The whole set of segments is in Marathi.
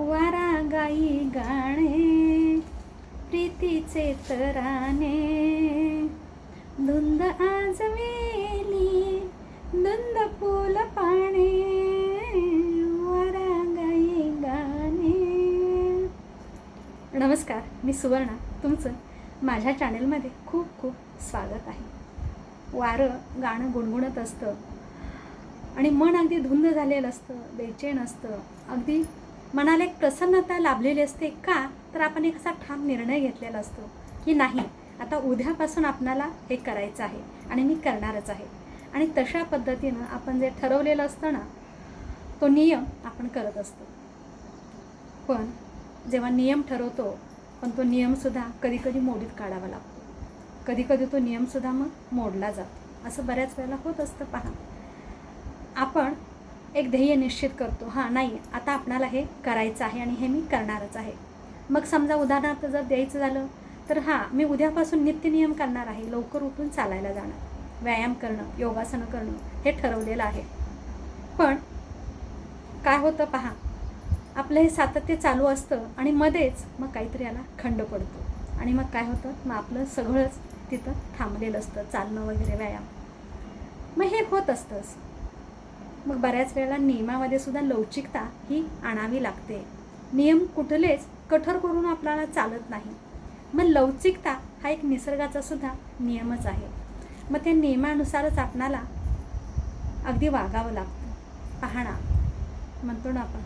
वारा गाई गाणे प्रीतीचे तराने. धुंद आजवेली धुंद फुल पाणे वारा गाई गाणे. नमस्कार मी सुवर्णा. तुमचं माझ्या चॅनलमध्ये खूप खूप स्वागत आहे. वारं गाणं गुणगुणत असतं आणि मन अगदी धुंद झालेलं असतं बेचैन असतं. अगदी मनाला एक प्रसन्नता लाभलेली असते का? तर आपण एक असा ठाम निर्णय घेतलेला असतो की नाही आता उद्यापासून आपणाला हे करायचं आहे आणि मी करणारच आहे. आणि तशा पद्धतीनं आपण जे ठरवलेलं असतं ना तो नियम आपण करत असतो. पण जेव्हा नियम ठरवतो पण तो नियमसुद्धा कधीकधी मोडीत काढावा लागतो. कधीकधी तो नियमसुद्धा मग मोडला जातो. असं बऱ्याच वेळेला होत असतं पहा. आपण एक ध्येय निश्चित करतो. हां नाही. आता आपणाला हे करायचं आहे आणि हे मी करणारच आहे. मग समजा उदाहरणार्थ जर द्यायचं झालं तर हां मी उद्यापासून नित्यनियम करणार आहे. लवकर उठून चालायला जाणं व्यायाम करणं योगासनं करणं हे ठरवलेलं आहे. पण काय होतं पहा आपलं हे सातत्य चालू असतं आणि मध्येच मग काहीतरी याला खंड पडतो. आणि मग काय होतं? मग आपलं सगळंच तिथं थांबलेलं असतं. चालणं वगैरे व्यायाम. मग हे होत असतंच. मग बऱ्याच वेळेला नियमामध्ये सुद्धा लवचिकता ही आणावी लागते. नियम कुठलेच कठोर करून आपल्याला चालत नाही. मग लवचिकता हा एक निसर्गाचा सुद्धा नियमच आहे. मग त्या नियमानुसारच आपणाला अगदी वागावं लागतं. पाहणा म्हणतो ना आपण.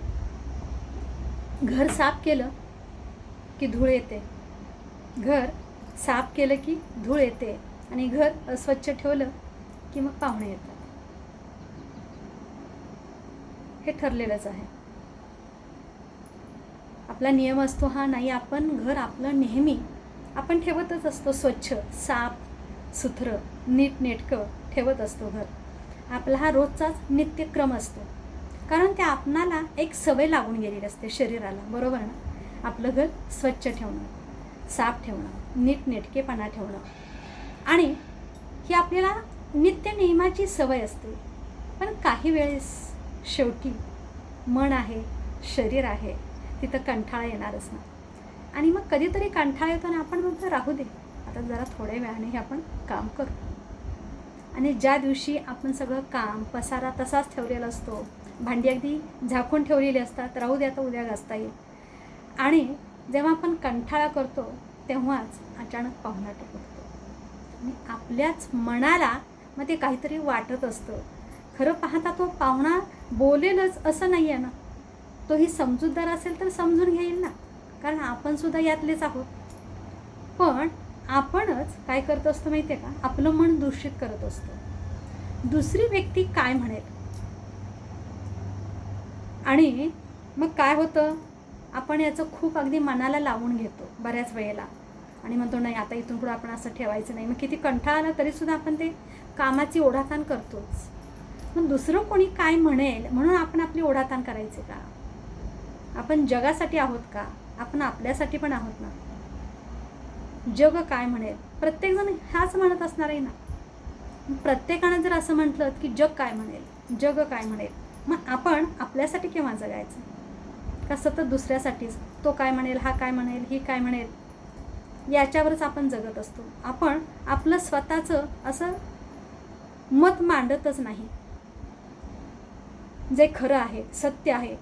घर साफ केलं की धूळ येते. घर साफ केलं की धूळ येते. आणि घर अस्वच्छ ठेवलं की मग पाहुणे येतात. हे ठरलेलंच आहे. आपला नियम असतो हा नाही आपण घर आपलं नेहमी आपण ठेवतच असतो स्वच्छ साफ सुथरं नीटनेटकं ठेवत असतो घर. आपला हा रोजचाच नित्यक्रम असतो. कारण त्या आपणाला एक सवय लागून गेलेली असते शरीराला बरोबर ना? आपलं घर स्वच्छ ठेवणं साफ ठेवणं नीटनेटकेपणा ठेवणं. आणि ही आपल्याला नित्य नियमाची सवय असते. पण काही वेळेस शेवटी मन आहे शरीर आहे तिथं कंठाळा येणारच ना आणि मग कधीतरी कंठाळा येतो आणि आपण म्हणतो राहू दे आता जरा थोड्या वेळाने हे आपण काम करू. आणि ज्या दिवशी आपण सगळं काम पसारा तसाच ठेवलेला असतो भांडी अगदी झाकून ठेवलेली असतात राहू दे आता उद्या घासता येईल. आणि जेव्हा आपण कंठाळा करतो तेव्हाच अचानक पाहुणा टपकतो. आणि आपल्याच मनाला मग ते काहीतरी वाटत असतं. खरं पाहता तो पाहुणा बोलेलच असं नाही आहे ना. तोही समजूतदार असेल तर समजून घेईल ना. कारण आपणसुद्धा यातलेच आहोत. पण आपणच काय करत असतो माहिती आहे का? आपलं मन दूषित करत असतो. दुसरी व्यक्ती काय म्हणेल? आणि मग काय होतं? आपण याचं खूप अगदी मनाला लावून घेतो बऱ्याच वेळेला. आणि म्हणतो नाही आता इथून पुढे आपण असं ठेवायचं नाही. मग किती कंठाळा आला तरीसुद्धा आपण ते कामाची ओढाताण करतोच. मग दुसरं कोणी काय म्हणेल म्हणून आपण आपली ओढाताण करायचे का? आपण जगासाठी आहोत का? आपण आपल्यासाठी पण आहोत ना? जग काय म्हणेल? प्रत्येकजण ह्याच म्हणत असणार आहे ना? प्रत्येकानं जर असं म्हटलं की जग काय म्हणेल? जग काय म्हणेल? मग आपण आपल्यासाठी केव्हा जगायचं? का सतत दुसऱ्यासाठीच? तो काय म्हणेल? हा काय म्हणेल? ही काय म्हणेल? याच्यावरच आपण जगत असतो. आपण आपलं स्वतःचं असं मत मांडतच नाही. जे खरं आहे सत्य आहे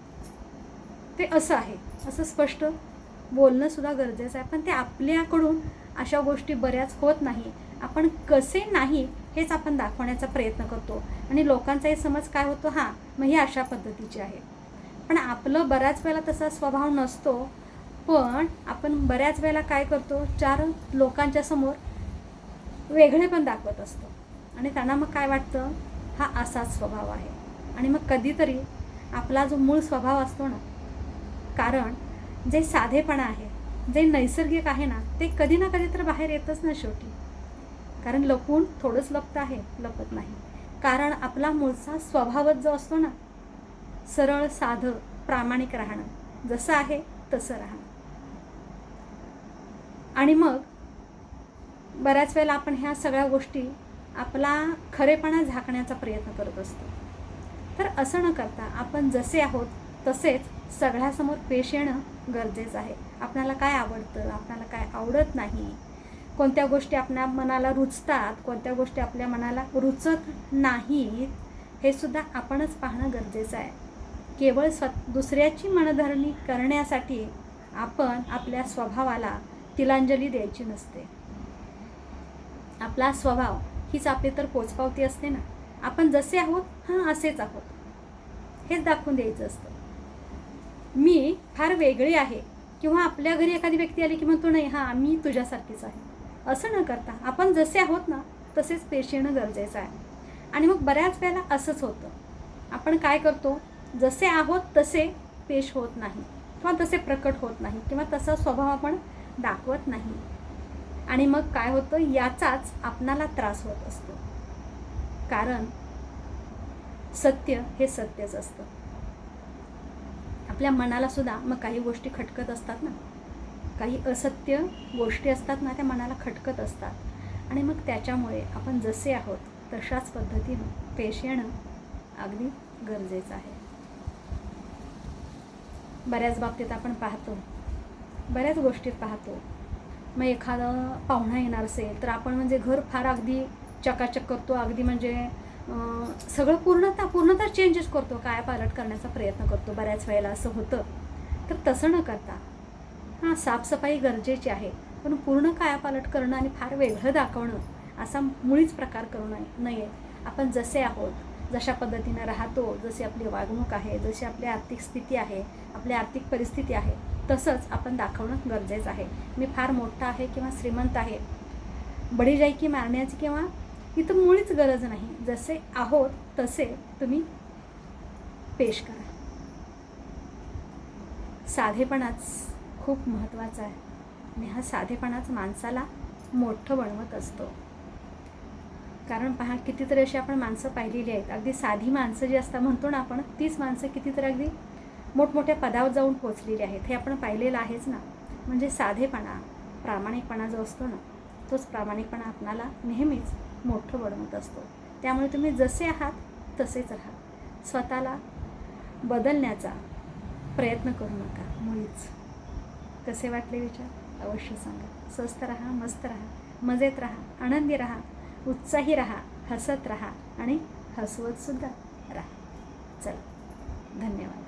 ते असं आहे. असं स्पष्ट बोलणंसुद्धा गरजेचं आहे. पण ते आपल्याकडून अशा गोष्टी बऱ्याच होत नाही. आपण कसे नाही हेच आपण दाखवण्याचा प्रयत्न करतो. आणि लोकांचाही समज काय होतो हां मग ही अशा पद्धतीची आहे. पण आपलं बऱ्याच वेळेला तसा स्वभाव नसतो. पण आपण बऱ्याच वेळेला काय करतो चार लोकांच्या समोर वेगळे पण दाखवत असतो. आणि त्यांना मग काय वाटतं हा असाच स्वभाव आहे. आणि मग कधीतरी आपला जो मूळ स्वभाव असतो ना कारण जे साधेपणा आहे जे नैसर्गिक आहे ना ते कधी ना कधी तर बाहेर येतच ना शेवटी. कारण लपून थोडंच लपतं आहे लपत नाही. कारण आपला मूळचा स्वभावच जो असतो ना सरळ साधं प्रामाणिक राहणं. जसं आहे तसं राहणं. आणि मग बऱ्याच वेळेला आपण ह्या सगळ्या गोष्टी आपला खरेपणा झाकण्याचा प्रयत्न करत असतो. तर असं न करता आपण जसे आहोत तसेच सगळ्यासमोर पेश येणं गरजेचं आहे. आपल्याला काय आवडतं? आपल्याला काय आवडत नाही? कोणत्या गोष्टी आपल्या मनाला रुचतात? कोणत्या गोष्टी आपल्या मनाला रुचत नाहीत? हे सुद्धा आपणच पाहणं गरजेचं आहे. केवळ स्व दुसऱ्याची मनधरणी करण्यासाठी आपण आपल्या स्वभावाला तिलांजली द्यायची नसते. आपला स्वभाव हीच आपली तर पोचपावती असते ना? आपण जसे आहोत हां असेच आहोत. हेच दाखवून द्यायचं असतं. मी फार वेगळी आहे. किंवा आपल्या घरी एखादी व्यक्ती आली की म्हणतो नाही हां मी तुझ्यासारखीच आहे. असं न करता आपण जसे आहोत ना तसेच पेश येणं गरजेचं आहे. आणि मग बऱ्याच वेळेला असंच होतं. आपण काय करतो? जसे आहोत तसे पेश होत नाही. किंवा तसे प्रकट होत नाही. किंवा तसा स्वभाव आपण दाखवत नाही. आणि मग काय होतं? याचाच आपणाला त्रास होत असतो. कारण सत्य हे सत्यच असतं. आपल्या मनाला सुद्धा मग काही गोष्टी खटकत असतात ना. काही असत्य गोष्टी असतात ना त्या मनाला खटकत असतात. आणि मग त्याच्यामुळे आपण जसे आहोत तशाच पद्धतीनं पेश येणं अगदी गरजेचं आहे. बऱ्याच बाबतीत आपण पाहतो. बऱ्याच गोष्टी पाहतो. मग एखादं पाहुणा येणार असेल तर आपण म्हणजे घर फार अगदी चकाचक करतो अगदी म्हणजे सगळं पूर्णतः पूर्णतः चेंजेस करतो काय पालट करण्याचा प्रयत्न करतो. बऱ्याच वेळेला असं होतं. तर तसं न करता हां साफसफाई गरजेची आहे. पण पूर्ण कायापालट करणं आणि फार वेगळं दाखवणं असा मुळीच प्रकार करू नये नये आपण जसे आहोत जशा पद्धतीनं राहतो जशी आपली वागणूक आहे जशी आपली आर्थिक स्थिती आहे आपली आर्थिक परिस्थिती आहे तसंच आपण दाखवणं गरजेचं आहे. मी फार मोठा आहे किंवा श्रीमंत आहे. बडीजाईकी मारण्याची किंवा इथं मुळीच गरज नाही. जसे आहोत तसे तुम्ही पेश करा. साधेपणाच खूप महत्त्वाचा आहे. आणि हा साधेपणाच माणसाला मोठं बनवत असतो. कारण पहा कितीतरी अशी आपण माणसं पाहिलेली आहेत. अगदी साधी माणसं जी असतात म्हणतो ना आपण तीच माणसं कितीतरी अगदी मोठमोठ्या पदावर जाऊन पोचलेली आहेत. हे आपण पाहिलेलं आहेच ना. म्हणजे साधेपणा प्रामाणिकपणा जो असतो ना तोच प्रामाणिकपणा आपणाला नेहमीच मोठं बनवत असतो. त्यामुळे तुम्ही जसे आहात तसेच राहा. स्वतःला बदलण्याचा प्रयत्न करू नका. मुळीच. कसे वाटले विचार? अवश्य सांगा. स्वस्त राहा मस्त राहा मजेत राहा आनंदी राहा उत्साही राहा हसत राहा आणि हसवतसुद्धा राहा. चला. धन्यवाद.